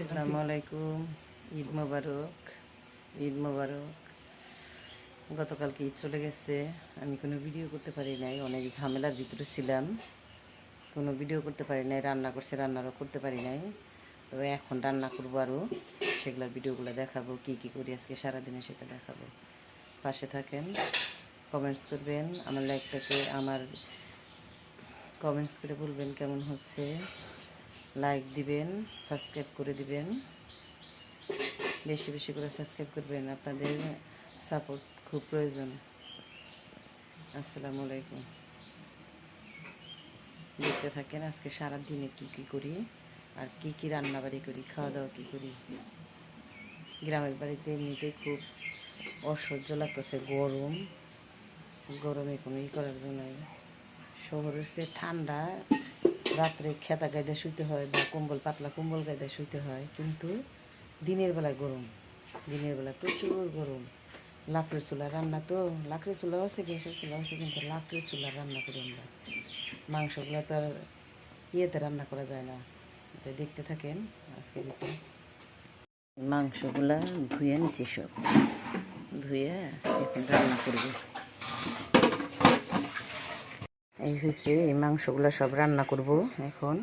আসসালামু আলাইকুম ঈদ মোবারক ঈদ মোবারক গতকালকে ঈদ চলে গেছে। আমি কোনো ভিডিও করতে পারি নাই। অনেক ঝামেলার ভিতরে ছিলাম। কোনো ভিডিও করতে পারি নাই। রান্না করছে, রান্নারও করতে পারি নাই। তো এখন রান্না করব আরও সেগুলোর ভিডিওগুলো দেখাবো। কি কি করি আজকে সারাদিনে সেটা দেখাবো। পাশে থাকেন। কমেন্টস করবেন। আমার লাইকটাকে আমার কমেন্টস করে বলবেন কেমন হচ্ছে। লাইক দিবেন সাবস্ক্রাইব করে দিবেন। বেশি বেশি করে সাবস্ক্রাইব করবেন, আপনাদের সাপোর্ট খুব প্রয়োজন। আসসালামু আলাইকুম। দেখতে থাকেন আজকে সারা দিনে কি কি করি, আর কি কি রান্না বাড়ি করি খাওয়া দাওয়া কি করি। গ্রামের বাড়িতে এমনিতে খুব অসহ্য লাগতেছে, গরম। গরমে কোনো ই করার জন্য শহরের চেয়ে ঠান্ডা রাত্রে খেতা গাইদা শুইতে হয় বা কম্বল, পাতলা কম্বল গাইদা শুইতে হয়। কিন্তু দিনের বেলায় গরম। দিনের বেলা প্রচুর গরম। লাকড়ির চুলা রান্না তো, লাকড়ির চুলাও আছে, গ্যাসের চুলা আছে, কিন্তু লাকড়ির চুলা রান্না করি আমরা। মাংসগুলো তো আর ইয়েতে রান্না করা যায় না। দেখতে থাকেন আজকে এটা। মাংসগুলা ধুয়ে নিছি সব। ধুয়ে এখন রান্না করব। এই হয়েছে এই মাংসগুলো সব রান্না করব এখন।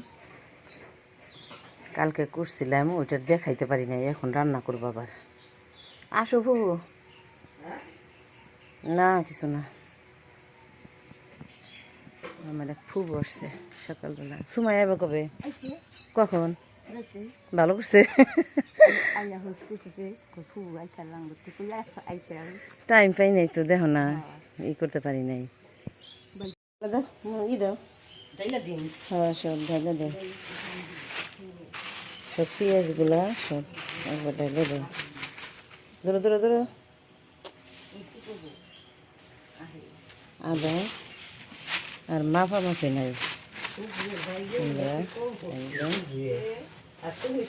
কালকে করছিলাম ওইটা দেখাইতে পারি নাই এখন রান্না করব আবার। আসো বউ। না কিছু না। আমার এক ফুব আসছে সকালবেলা। সময় যাবে কবে? কখন? ভালো করছে? টাইম পাই নাই তো দেখো না। ই করতে পারি নাই। ই দাও। হ্যাঁ সব ঢালে দাও। সব পেঁয়াজগুলা সব একবার ঢালে দাও। ধরো ধরো ধরো। আদা আর মাফা মাফি নাই।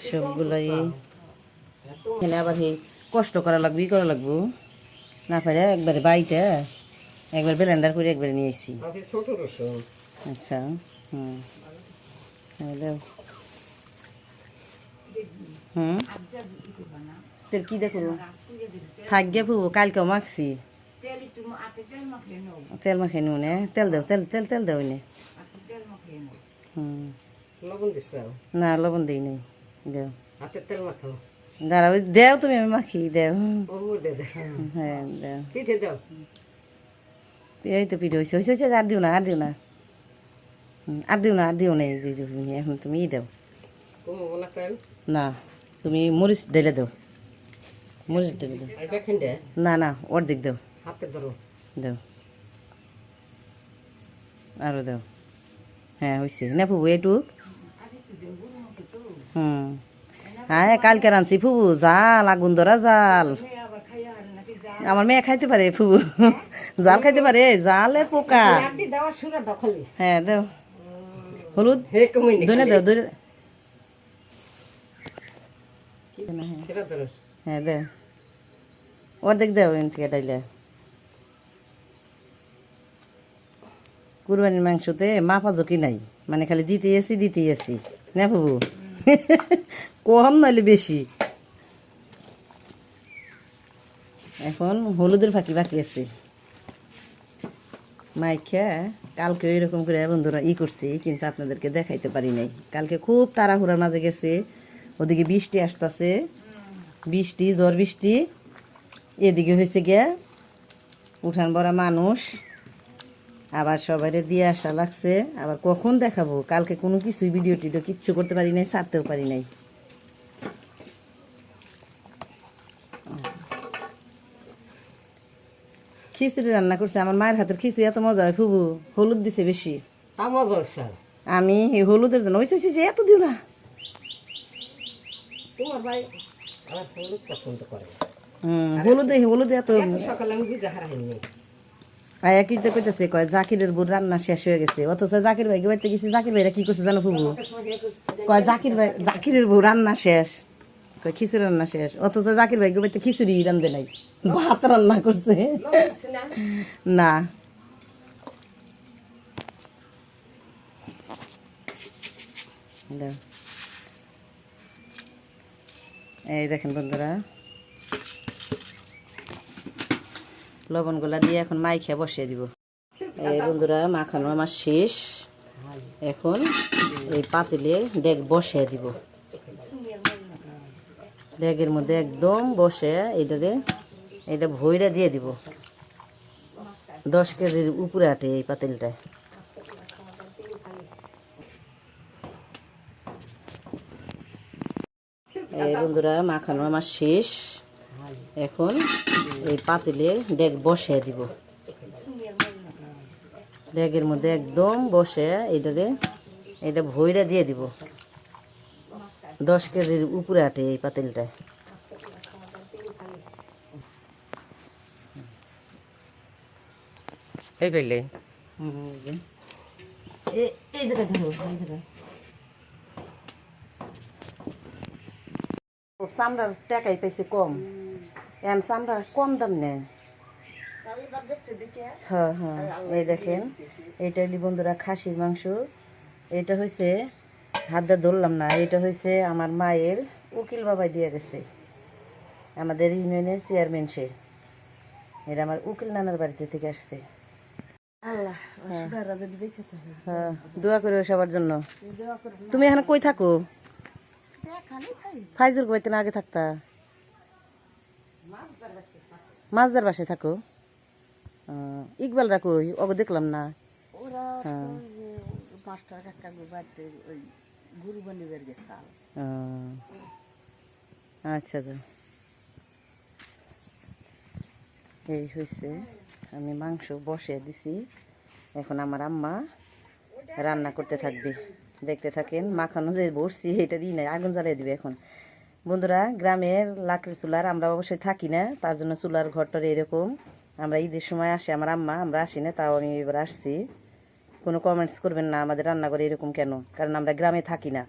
সবগুলাই এখানে আবার কষ্ট করা লাগবে ই করা লাগবো। না পারে একবারে বাইটা। একবার ব্লেন্ডার করে একবারে নিয়ে এসেছি আচ্ছা হুম। হুম? তোর কি দেখো? থাক গে কালকেও মাখছি। তেল মাখে নুন নে। তেল দাও তেল তেল তেল দাও নে। হুম। না লবণ দিই নাই। দেও। তেল মাখাও। দাঁড়াও দেও তুমি আমি মাখি দেও। হ্যাঁ দেও। পিঠে দাও। এই তো পিঠে হয়েছে হয়েছে হয়েছে, আর দিও না আর দিও না। আর দিও না আর দিও না এখন তুমি ই দাও। না তুমি মরিচ ঢেলে দাও। মরিচ ঢেলে দাও। না না অর্ধেক দাও। দাও। আরও দাও। হ্যাঁ হয়েছে না ফুবু একটু হুম। হ্যাঁ কালকে রানছি ফুবু জাল আগুন ধরা জাল। আমার মেয়ে খাইতে পারে ফুবু। জাল খাইতে পারে জালের পোকা। হ্যাঁ দাও। হলুদ? ধনে দাও ধরো হ্যাঁ দাও। অর্ধেক দাও এন থেকে ডাইলে। কুরবানির মাংসতে মাপা ঝুঁকি নাই? মানে খালি দিতে আসি দিতে আসি না বাবু কম নইলে বেশি। এখন হলুদের ফাঁকি বাকি আছে। মাইখা, কালকে এরকম করে বন্ধুরা ই করছি, কিন্তু আপনাদেরকে দেখাইতে পারি নাই। কালকে খুব তাড়াহুড়ার মাঝে গেছে, ওদিকে বৃষ্টি আসতেছে, বৃষ্টি, ঝড় বৃষ্টি। এদিকে হয়েছে গিয়া উঠান বড়া মানুষ, আবার সবাই দিয়ে আসা লাগছে, আবার কখন দেখাবো? কালকে কোনো কিছুই ভিডিও টিডিও কিচ্ছু করতে পারি নাই, ছাড়তেও পারি নাই। খিচুড়ি রান্না করছে আমার মায়ের হাতের খিচুড়ি এত মজা হয় ফুবু হলুদ দিছে বেশি। তা মজা হচ্ছে আমি এই হলুদের জন্য ওই যে এত দিও না। তোমার ভাই আমার হলুদ পছন্দ করে। হুম হলুদে হলুদে এত এত সকালে আমি বুঝে হারাইনি। আয়া কি তো কইতেছে কয় জাকিরের বুড় রান্না শেষ হয়ে গেছে। অথচ জাকির ভাই বাড়িতে গেছি জাকির ভাইরা কি করছে জানো ফুবু? কয় জাকির ভাই জাকিরের বউ রান্না শেষ। খিচুড়ি রান্না শেষ। অথচ জাকির ভাই বাড়িতে খিচুড়ি রান্ধে নাই। ভাত রান্না করছে। না। এই দেখেন বন্ধুরা। লবণ লবণগুলা দিয়ে এখন মাইখে বসিয়ে দিব। এই বন্ধুরা, মাখানো আমার শেষ। এখন এই পাতিলে ডেক বসিয়ে দিব। ডেকের মধ্যে একদম বসে এইটারে এটা ভইরা দিয়ে দিব। দশ কেজির উপরে আটে এই পাতিলটায়। এই বন্ধুরা, মাখানো আমার শেষ। এখন এই পাতিলে ডেক বসিয়ে দিব। ডেকের মধ্যে একদম বসে এইটারে এটা ভইরা দিয়ে দিব। দশ কেজির উপরে আটে এই পাতিলটায় এই পেলে এই জায়গায় ধরো এই জায়গায়। চামড়ার টাকাই পাইছে কম। এন চামড়া কম দাম নেয় হ্যাঁ হ্যাঁ এই দেখেন। এইটা হলি বন্ধুরা খাসির মাংস। এটা হয়েছে হাত দিয়ে ধরলাম না এটা হয়েছে আমার মায়ের উকিল বাবাই দিয়ে গেছে। আমাদের ইউনিয়নের চেয়ারম্যান সে। এটা আমার উকিল নানার বাড়িতে থেকে আসছে। হ্যাঁ। দোয়া করে সবার জন্য। তুমি এখন কই থাকো? ফাইজুর কইতে না আগে থাকতা? মাছদার বাসায় থাকো? দেখলাম না। হ্যাঁ। আহ, আচ্ছা তো। এই হয়েছে আমি মাংস বসিয়ে দিছি। এখন আমার আম্মা রান্না করতে থাকবে। দেখতে থাকেন মাখানো যে বসছি এটা দিই না আগুন জ্বালিয়ে দিবে এখন। বন্ধুরা গ্রামের লাকড়ি চুলার আমরা অবশ্যই থাকি না তার জন্য চুলার ঘরটার এরকম। আমরা ঈদের সময় আসি আমার আম্মা আমরা আসি না তাও আমি এবার আসছি। কোনো কমেন্টস করবেন না, আমাদের রান্নাঘরে এরকম কেন? কারণ আমরা গ্রামে থাকি না।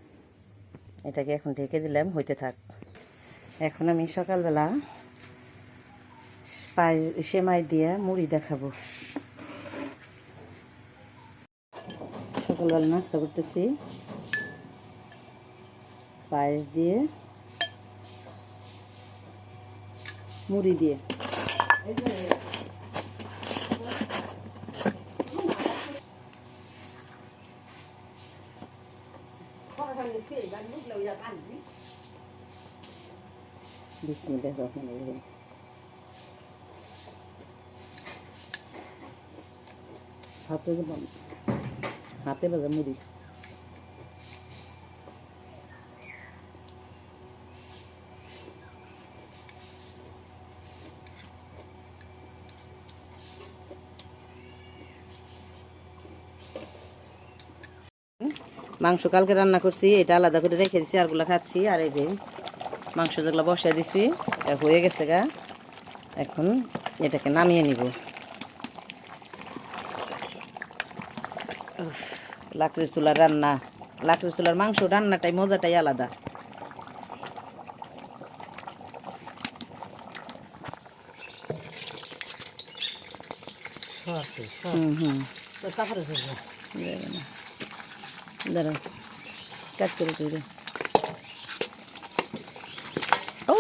এটাকে এখন ঢেকে দিলাম, হইতে থাক। এখন আমি সকালবেলা সেমাই দিয়ে মুড়ি দেখাবো। সকালবেলা নাস্তা করতেছি। পায়েস দিয়ে মুড়ি দিয়ে। বিসমিল্লাহির রহমানির রহিম হাতে হাতে বাজা মুড়ি মাংস কালকে রান্না করছি এটা আলাদা করে রেখে দিছি আরগুলো খাচ্ছি আর এই যে মাংস যেগুলো বসিয়ে দিছি এটা হয়ে গেছে গা। এখন এটাকে নামিয়ে নিব। লাকড়ির চুলার রান্না। লাকড়ির চুলার মাংস রান্নাটাই মজাটাই আলাদা। হুম হুম। না। দাঁড়াও কাজ করে করে ও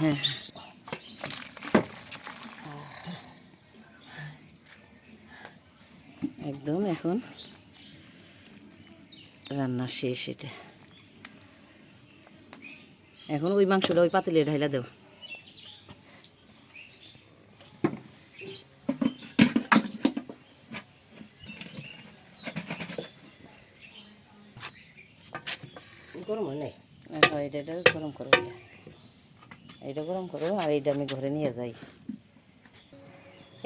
হ্যাঁ। একদম এখন রান্না শেষ এটা। এখন ওই মাংসটা ওই পাতিলে ঢাইলা দেও গরম হ্যাঁ এটা এটা গরম করো এটা। গরম করো আর এইটা আমি ঘরে নিয়ে যাই।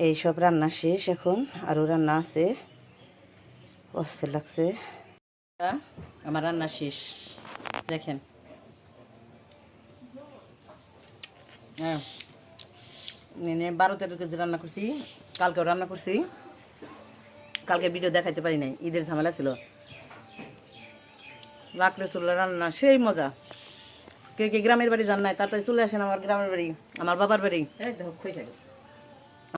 এই সব রান্না শেষ এখন, আরও রান্না আছে। অস্থির লাগছে। আমার রান্না শেষ। দেখেন। হ্যাঁ। বারো তেরো কেজি রান্না করছি, কালকেও রান্না করছি। কালকে ভিডিও দেখাইতে পারি নাই, ঈদের ঝামেলা ছিল। লাকড়ি চুলা রান্না, সেই মজা। কে কে গ্রামের বাড়ি যান নাই, তাড়াতাড়ি চলে আসেন আমার গ্রামের বাড়ি, আমার বাবার বাড়ি।